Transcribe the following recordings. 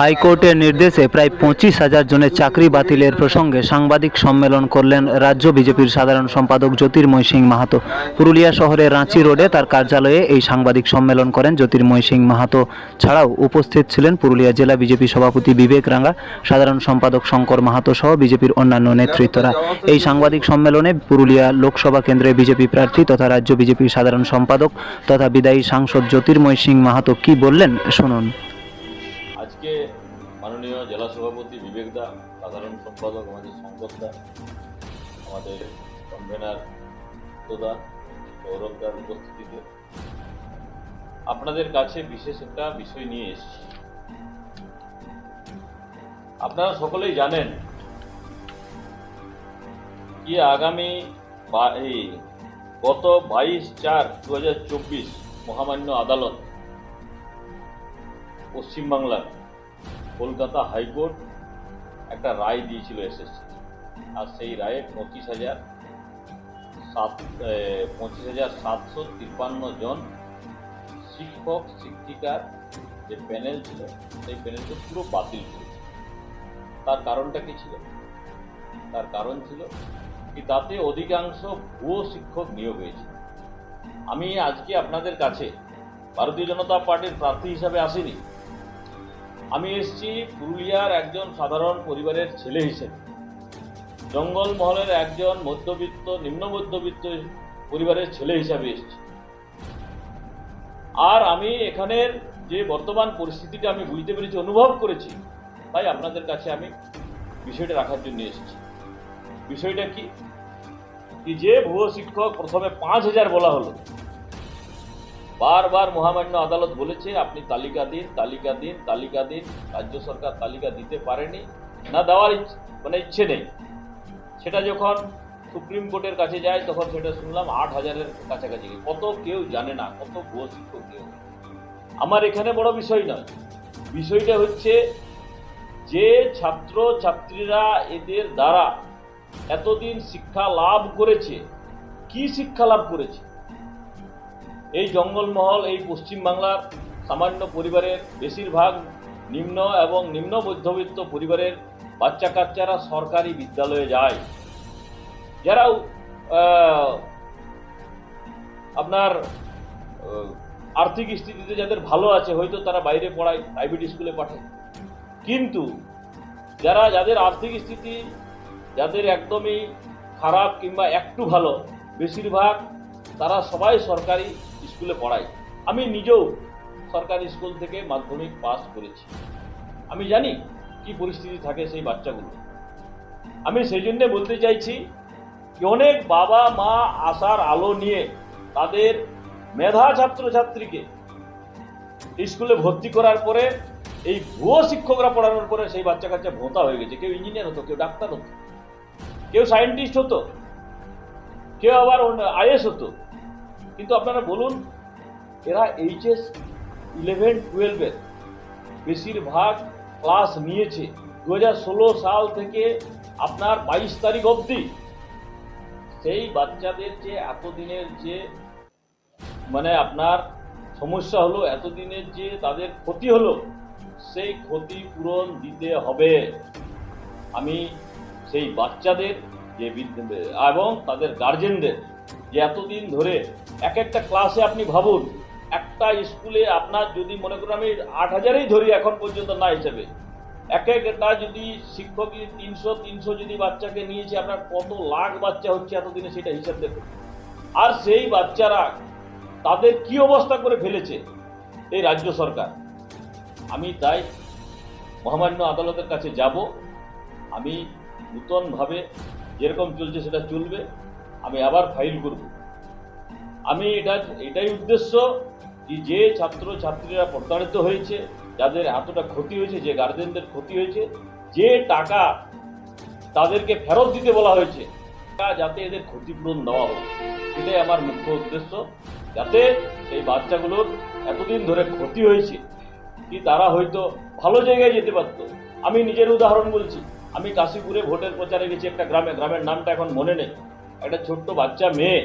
হাইকোর্টের নির্দেশে প্রায় পঁচিশ হাজার জনের চাকরি বাতিলের প্রসঙ্গে সাংবাদিক সম্মেলন করলেন রাজ্য বিজেপির সাধারণ সম্পাদক জ্যোতির্ময় সিং মাহাতো। পুরুলিয়া শহরের রাঁচি রোডে তার কার্যালয়ে এই সাংবাদিক সম্মেলন করেন জ্যোতির্ময় সিং মাহাতো। ছাড়াও উপস্থিত ছিলেন পুরুলিয়া জেলা বিজেপি সভাপতি বিবেক রাঙ্গা, সাধারণ সম্পাদক শঙ্কর মাহাতো সহ বিজেপির অন্যান্য নেতৃত্বরা। এই সাংবাদিক সম্মেলনে পুরুলিয়া লোকসভা কেন্দ্রে বিজেপি প্রার্থী তথা রাজ্য বিজেপির সাধারণ সম্পাদক তথা বিদায়ী সাংসদ জ্যোতির্ময় সিং মাহাতো কি বললেন শুনুন। সম্পাদক আমাদের শঙ্করদা আমাদের কনভেনার দা সৌরভদার উপস্থিতিতে। আপনাদের কাছে বিশেষ একটা বিষয় নিয়ে এসেছি। আপনারা সকলেই জানেন কি আগামী এই গত বাইশ চার দু হাজার চব্বিশ মহামান্য আদালত পশ্চিমবাংলার কলকাতা হাইকোর্ট একটা রায় দিয়েছিল এসএসসি। আর সেই রায়ে পঁচিশ হাজার সাত পঁচিশ হাজার সাতশো তিপ্পান্ন জন শিক্ষক, শিক্ষিকার যে প্যানেল ছিল, সেই প্যানেলকে পুরো বাতিল করেছে তার কারণটা কি ছিল? তার কারণ ছিল কি তাতে অধিকাংশ ভুয়ো শিক্ষক নিয়োগ হয়েছে আমি আজকে আপনাদের কাছে ভারতীয় জনতা পার্টির প্রার্থী হিসাবে আসিনি। আমি এসছি পুরুলিয়ার একজন সাধারণ পরিবারের ছেলে হিসেবে। জঙ্গলমহলের একজন মধ্যবিত্ত, নিম্ন মধ্যবিত্ত পরিবারের ছেলে হিসাবে এসেছি। আর আমি এখানের যে বর্তমান পরিস্থিতিটা আমি বুঝতে পেরেছি, অনুভব করেছি, তাই আপনাদের কাছে আমি বিষয়টা রাখার জন্য এসেছি। বিষয়টা কি? যে ভুয়ো শিক্ষক প্রথমে পাঁচ হাজার বলা হলো বারবার মহামান্য আদালত বলেছে, আপনি তালিকা দিন তালিকা দিন তালিকা দিন, রাজ্য সরকার তালিকা দিতে পারেনি। না দেওয়ার মানে ইচ্ছে নেই। সেটা যখন সুপ্রিম কোর্টের কাছে যায়, তখন সেটা শুনলাম আট হাজারের কাছাকাছি। কত কেউ জানে না, কত ভুয়ো শিক্ষক কেউ আমার এখানে বড় বিষয় নয়। বিষয়টা হচ্ছে যে ছাত্র ছাত্রীরা এদের দ্বারা এতদিন শিক্ষা লাভ করেছে, কি শিক্ষা লাভ করেছে? এই জঙ্গলমহল, এই পশ্চিমবাংলার সামান্য পরিবারের বেশিরভাগ নিম্ন এবং নিম্ন মধ্যবিত্ত পরিবারের বাচ্চা কাচ্চারা সরকারি বিদ্যালয়ে যায়। যারা আপনার আর্থিক স্থিতিতে যাদের ভালো আছে, হয়তো তারা বাইরে পড়ায় প্রাইভেট স্কুলে পাঠায়। কিন্তু যারা, যাদের আর্থিক স্থিতি যাদের একদমই খারাপ কিংবা একটু ভালো, বেশিরভাগ তারা সবাই সরকারি স্কুলে পড়ায়। আমি নিজেও সরকারি স্কুল থেকে মাধ্যমিক পাস করেছি। আমি জানি কি পরিস্থিতি থাকে সেই বাচ্চাগুলো। আমি সেই জন্যে বলতে চাইছি যে অনেক বাবা, মা আসার আলো নিয়ে তাদের মেধা ছাত্রছাত্রীকে স্কুলে ভর্তি করার পরে, এই ভুয়ো শিক্ষকরা পড়ানোর পরে সেই বাচ্চা কাচ্চা ভোঁতা হয়ে গেছে। কেউ ইঞ্জিনিয়ার হতো, কেউ ডাক্তার হতো, কেউ সায়েন্টিস্ট হতো, কেউ আবার আইএস হতো। কিন্তু আপনারা বলুন, এরা এইচএস ইলেভেন টুয়েলভের বেশিরভাগ ক্লাস নিয়েছে। দু হাজার ষোলো সাল থেকে আপনার বাইশ তারিখ অবধি। সেই বাচ্চাদের যে এতদিনের যে মানে আপনার সমস্যা হলো, এতদিনের যে তাদের ক্ষতি হলো, সেই ক্ষতি পূরণ দিতে হবে। আমি সেই বাচ্চাদের, যে এবং তাদের গার্জেনদের যে এতদিন ধরে এক একটা ক্লাসে আপনি ভাবুন, একটা স্কুলে আপনার যদি মনে করুন আমি আট হাজারেই ধরি এখন পর্যন্ত না হিসেবে, এক একটা যদি শিক্ষক তিনশো তিনশো যদি বাচ্চাকে নিয়েছে, আপনার কত লাখ বাচ্চা হচ্ছে এতদিনে সেটা হিসাব দেখুন। আর সেই বাচ্চারা তাদের কি অবস্থা করে ফেলেছে এই রাজ্য সরকার? আমি তাই মহামান্য আদালতের কাছে যাব। আমি নূতনভাবে যেরকম চলছে সেটা চলবে। আমি আবার ফাইল করব। আমি এটা, এটাই উদ্দেশ্য কি যে ছাত্র ছাত্রীরা প্রতারিত হয়েছে, যাদের এতটা ক্ষতি হয়েছে, যে গার্জেনদের ক্ষতি হয়েছে, যে টাকা তাদেরকে ফেরত দিতে বলা হয়েছে যাতে এদের ক্ষতিপূরণ দেওয়া হোক। এটাই আমার মুখ্য উদ্দেশ্য। যাতে এই বাচ্চাগুলোর এতদিন ধরে ক্ষতি হয়েছে, কি তারা হয়তো ভালো জায়গায় যেতে পারতো। আমি নিজের উদাহরণ বলছি। আমি কাশীপুরে ভোটের প্রচারে গেছি একটা গ্রামে। গ্রামের নামটা এখন মনে নেই। একটা ছোট্ট বাচ্চা মেয়ে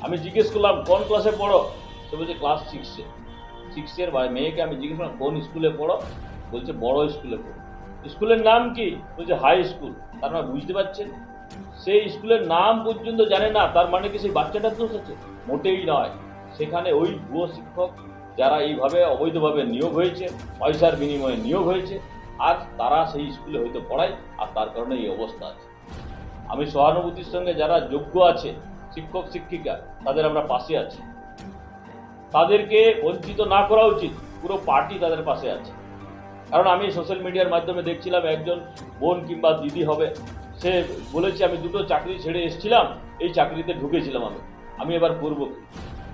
আমি জিজ্ঞেস করলাম, কোন ক্লাসে পড়ো? সে বলছে ক্লাস সিক্সে সিক্সের মেয়েকে আমি জিজ্ঞেস করলাম, কোন স্কুলে পড়ো? বলছে, বড় স্কুলে পড়ো। স্কুলের নাম কি? বলছে হাই স্কুল তার মানে বুঝতে পারছেন? সেই স্কুলের নাম পর্যন্ত জানে না, তার মানে কি সেই বাচ্চাটার দোষ আছে? মোটেই নয়। সেখানে ওই ভুয়ো শিক্ষক যারা এইভাবে অবৈধভাবে নিয়োগ হয়েছে, পয়সার বিনিময়ে নিয়োগ হয়েছে, আর তারা সেই স্কুলে হয়তো পড়ায়, আর তার কারণে এই অবস্থা আছে। আমি সহানুভূতির সঙ্গে যারা যোগ্য আছে শিক্ষক, শিক্ষিকা, তাদের আমরা পাশে আছি। তাদেরকে বঞ্চিত না করা উচিত, পুরো পার্টি তাদের পাশে আছে। কারণ আমি সোশ্যাল মিডিয়ার মাধ্যমে দেখছিলাম একজন বোন কিংবা দিদি হবে, সে বলেছে, আমি দুটো চাকরি ছেড়ে এসেছিলাম, এই চাকরিতে ঢুকেছিলাম আমি। আমি এবার করব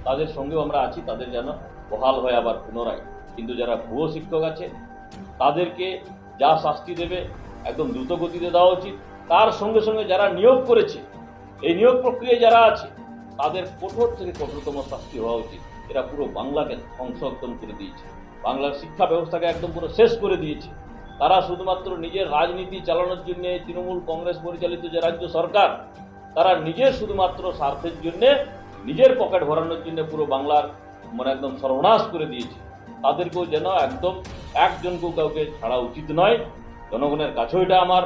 তাদের সঙ্গেও আমরা আছি, তাদের যেন বহাল হয় আবার পুনরায়। কিন্তু যারা ভুয়ো শিক্ষক আছে, তাদেরকে যা শাস্তি দেবে, একদম দ্রুত গতিতে দেওয়া উচিত। তার সঙ্গে সঙ্গে যারা নিয়োগ করেছে এই নিয়োগ প্রক্রিয়ায় যারা আছে, তাদের কঠোর থেকে কঠোরতম শাস্তি হওয়া উচিত। এরা পুরো বাংলাকে ধ্বংস একদম করে দিয়েছে। বাংলার শিক্ষা ব্যবস্থাকে একদম পুরো শেষ করে দিয়েছে। তারা শুধুমাত্র নিজের রাজনীতি চালানোর জন্য তৃণমূল কংগ্রেস পরিচালিত যে রাজ্য সরকার, তারা নিজের শুধুমাত্র স্বার্থের জন্য, নিজের পকেট ভরানোর জন্য পুরো বাংলার মানে একদম সর্বনাশ করে দিয়েছে। তাদেরকেও যেন একদম একজনকেও কাউকে ছাড়া উচিত নয়। জনগণের কাছেও এটা আমার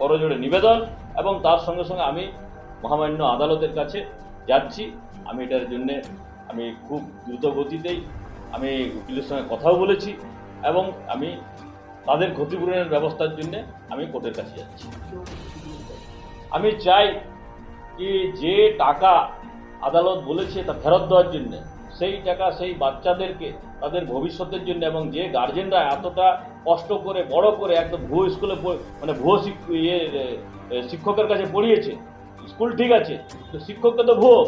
করজোড়ে নিবেদন এবং তার সঙ্গে সঙ্গে আমি মহামান্য আদালতের কাছে যাচ্ছি। আমি এটার জন্যে আমি খুব দ্রুত গতিতেই আমি উকিলের সঙ্গে কথাও বলেছি এবং আমি তাদের ক্ষতিপূরণের ব্যবস্থার জন্য আমি কোর্টের কাছে যাচ্ছি। আমি চাই কি যে টাকা আদালত বলেছে তা ফেরত দেওয়ার জন্য, সেই টাকা সেই বাচ্চাদেরকে তাদের ভবিষ্যতের জন্য এবং যে গার্জেনরা এতটা কষ্ট করে, বড় করে একদম ভুয়ো স্কুলে মানে ভুয়ো ইয়ে শিক্ষকের কাছে পড়িয়েছে স্কুল ঠিক আছে তো শিক্ষককে তো ভুয়ো।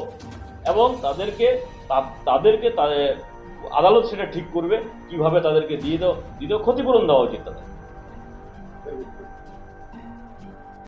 এবং তাদেরকে তাদেরকে আদালত সেটা ঠিক করবে, কীভাবে তাদেরকে দিয়ে দাও, দিয়ে ক্ষতিপূরণ দেওয়া উচিত তাদের।